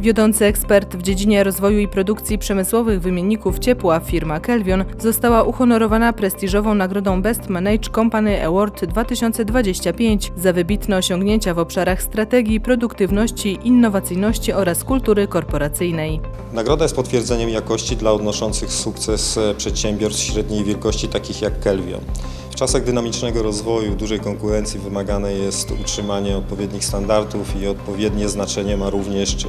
Wiodący ekspert w dziedzinie rozwoju i produkcji przemysłowych wymienników ciepła firma Kelvion została uhonorowana prestiżową nagrodą Best Managed Company Award 2025 za wybitne osiągnięcia w obszarach strategii, produktywności, innowacyjności oraz kultury korporacyjnej. Nagroda jest potwierdzeniem jakości dla odnoszących sukces e, przedsiębiorstw średniej wielkości, takich jak Kelvion. Czasach dynamicznego rozwoju, dużej konkurencji wymagane jest utrzymanie odpowiednich standardów i odpowiednie znaczenie ma również e,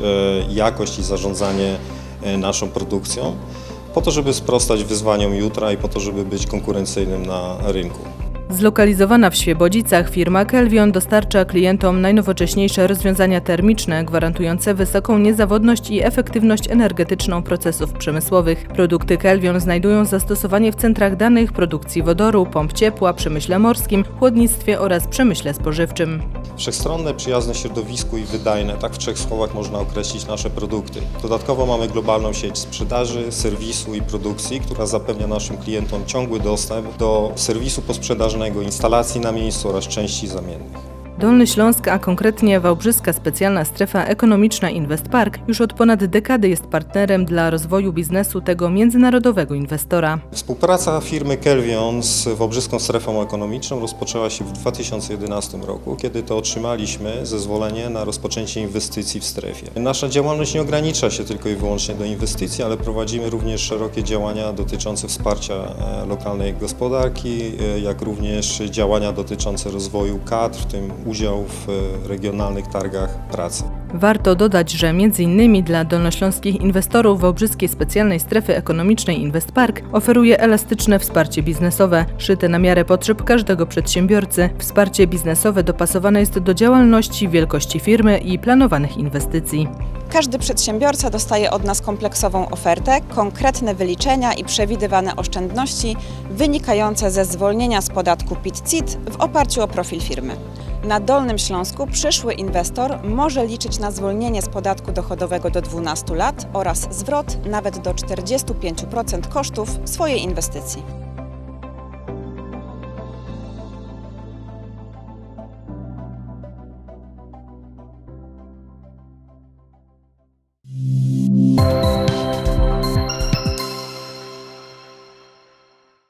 jakość i zarządzanie e, naszą produkcją, po to, żeby sprostać wyzwaniom jutra i po to, żeby być konkurencyjnym na rynku. Zlokalizowana w Świebodzicach firma Kelvion dostarcza klientom najnowocześniejsze rozwiązania termiczne gwarantujące wysoką niezawodność i efektywność energetyczną procesów przemysłowych. Produkty Kelvion znajdują zastosowanie w centrach danych, produkcji wodoru, pomp ciepła, przemyśle morskim, chłodnictwie oraz przemyśle spożywczym. Wszechstronne, przyjazne środowisku i wydajne, tak w trzech słowach można określić nasze produkty. Dodatkowo mamy globalną sieć sprzedaży, serwisu i produkcji, która zapewnia naszym klientom ciągły dostęp do serwisu posprzedażnego, instalacji na miejscu oraz części zamiennych. Dolny Śląsk, a konkretnie Wałbrzyska Specjalna Strefa Ekonomiczna Investpark już od ponad dekady jest partnerem dla rozwoju biznesu tego międzynarodowego inwestora. Współpraca firmy Kelvion z Wałbrzyską Strefą Ekonomiczną rozpoczęła się w 2011 roku, kiedy to otrzymaliśmy zezwolenie na rozpoczęcie inwestycji w strefie. Nasza działalność nie ogranicza się tylko i wyłącznie do inwestycji, ale prowadzimy również szerokie działania dotyczące wsparcia e, lokalnej gospodarki, e, jak również działania dotyczące rozwoju kadr, w tym udział w e, regionalnych targach pracy. Warto dodać, że m.in. dla dolnośląskich inwestorów Wałbrzyskiej Specjalnej Strefy Ekonomicznej Investpark oferuje elastyczne wsparcie biznesowe, szyte na miarę potrzeb każdego przedsiębiorcy. Wsparcie biznesowe dopasowane jest do działalności, wielkości firmy i planowanych inwestycji. Każdy przedsiębiorca dostaje od nas kompleksową ofertę, konkretne wyliczenia i przewidywane oszczędności wynikające ze zwolnienia z podatku PIT-CIT w oparciu o profil firmy. Na Dolnym Śląsku przyszły inwestor może liczyć na zwolnienie z podatku dochodowego do 12 lat oraz zwrot nawet do 45% kosztów swojej inwestycji.